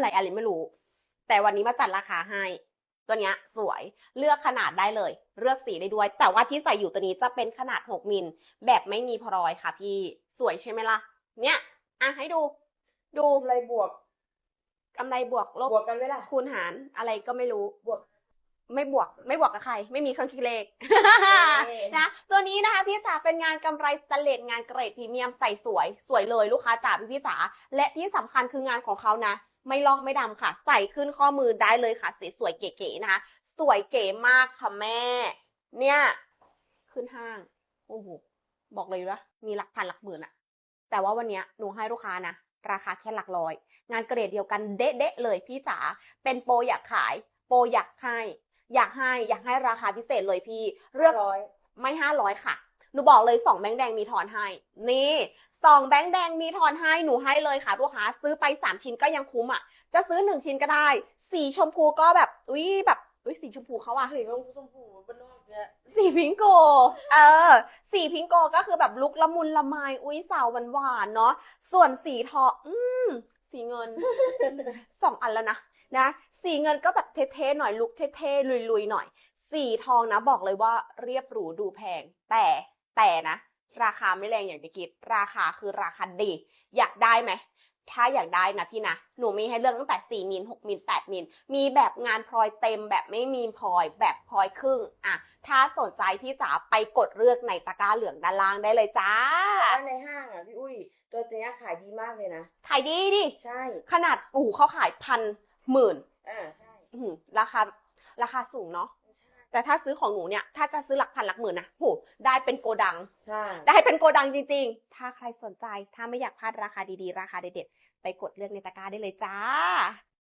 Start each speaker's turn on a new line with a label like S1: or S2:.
S1: ำไรอะไรไม่รู้ แต่วันนี้มาจัดราคาให้ ตัวเนี้ยสวยเลือกขนาดได้เลย เลือกสีได้ด้วย แต่ว่าที่ใส่อยู่ตัวนี้จะเป็นขนาด 6 มิล แบบไม่มีพรอยค่ะพี่สวยใช่ไหมล่ะ เนี่ยอะให้ดู ดู
S2: กำไรบวก
S1: กำไรบวกล
S2: บวกกันไหมล่ะ
S1: คูณหารอะไรก็ไม่รู้
S2: บวก
S1: ไม่บวก ไม่บวกกับใคร ไม่มีเครื่องคิดเลข
S2: เอ๊ะ
S1: นะตัวนี้นะคะ พี่จ๋าเป็นงานกำไรสแตนเลสงานเกรดพรีเมียมใส่สวย สวยเลยลูกค้าจ๋าพี่พี่จ๋าและที่สำคัญคืองานของเขานะ ไม่ลอกไม่ดำค่ะ ใส่ขึ้นข้อมือได้เลยค่ะสีสวยเก๋ๆนะคะสวยเก๋มากค่ะแม่ เนี่ยขึ้นห้างโอ้โหบอกเลยว่ามีหลักพันหลักหมื่นอะแต่ว่าวันเนี้ยหนูให้ลูกค้านะราคาแค่หลักร้อย งานเกรดเดียวกันเด๊ะๆเลยพี่จ๋าเป็นโปรอยากขาย โปรอยากให้ อยากให้อยากให้ราคาพิเศษเลยพี่เลือก
S2: ร้อย
S1: ไม่ห้าร้อยค่ะ หนูบอกเลยสองแบงค์แดงมีทอนให้ นี่สองแบงค์แดงมีทอนให้หนูให้เลยค่ะลูกค้าซื้อไปสามชิ้นก็ยังคุ้มอะ จะซื้อหนึ่งชิ้นก็ได้ สีชมพูก็แบบอุ้ยแบบอุ้ยสีชมพูเขาอะ
S2: เฮ้ยต้องชมพูบ้านนอกเนี่ย
S1: สีพิงโก เออ สีพิงโกก็คือแบบลุกละมุนละไมอุ้ยสาวหวานๆเนาะ ส่วนสีทองอืมสีเงินสองอันแล้วนะนะ สีเงินก็แบบเท่ๆหน่อยลุกเท่ๆลุยๆหน่อย สีทองนะบอกเลยว่าเรียบหรูดูแพง แต่ แต่นะ ราคาไม่แรงอย่างที่คิด ราคาคือราคาดี อยากได้ไหมถ้าอยากได้นะพี่นะ หนูมีให้เลือกตั้งแต่ 4มิล6มิล8มิล มีแบบงานพลอยเต็มแบบไม่มีพลอยแบบพลอยครึ่ง อะ ถ้าสนใจพี่จ๋าไปกดเลือกในตะกร้าเหลืองด้านล่างได้เลยจ้า
S2: แล้วในห้างอะพี่อุ้ย ตัวเนี้ยขายดีมากเลยนะ
S1: ขายดีดิ
S2: ใช่
S1: ขนาดโอ้โหเขาขายพันหมื่น
S2: อ่าใช่
S1: อื้อหือราคาราคาสูงเนาะ
S2: ใช่
S1: แต่ถ้าซื้อของหนูเนี่ย ถ้าจะซื้อหลักพันหลักหมื่นนะโหได้เป็นโกดัง
S2: ใช่
S1: ได้เป็นโกดังจริง ๆ ถ้าใครสนใจ ถ้าไม่อยากพลาดราคาดีๆ ราคาเด็ดๆ ไปกดเลือกในตะกร้าได้เลยจ้า